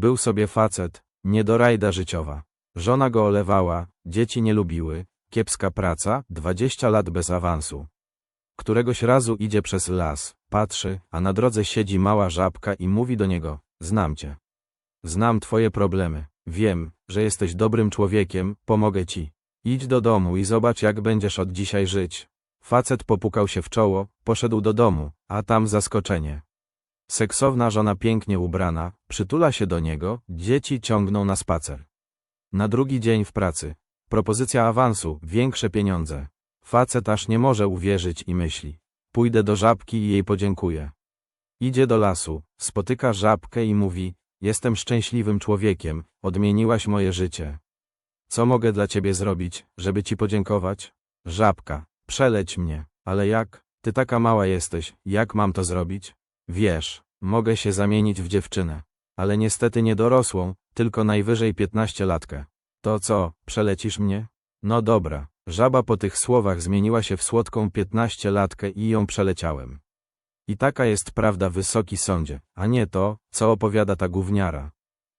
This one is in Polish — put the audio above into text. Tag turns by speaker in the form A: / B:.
A: Był sobie facet, niedorajda życiowa. Żona go olewała, dzieci nie lubiły, kiepska praca, 20 lat bez awansu. Któregoś razu idzie przez las, patrzy, a na drodze siedzi mała żabka i mówi do niego, znam cię. Znam twoje problemy, wiem, że jesteś dobrym człowiekiem, pomogę ci. Idź do domu i zobacz jak będziesz od dzisiaj żyć. Facet popukał się w czoło, poszedł do domu, a tam zaskoczenie. Seksowna żona pięknie ubrana, przytula się do niego, dzieci ciągną na spacer. Na drugi dzień w pracy. Propozycja awansu, większe pieniądze. Facet aż nie może uwierzyć i myśli. Pójdę do żabki i jej podziękuję. Idzie do lasu, spotyka żabkę i mówi, jestem szczęśliwym człowiekiem, odmieniłaś moje życie. Co mogę dla ciebie zrobić, żeby ci podziękować? Żabka, przeleć mnie, ale jak? Ty taka mała jesteś, jak mam to zrobić? Wiesz, mogę się zamienić w dziewczynę, ale niestety nie dorosłą, tylko najwyżej piętnaściolatkę. To co, przelecisz mnie? No dobra, żaba po tych słowach zmieniła się w słodką piętnaściolatkę i ją przeleciałem. I taka jest prawda wysoki sądzie, a nie to, co opowiada ta gówniara.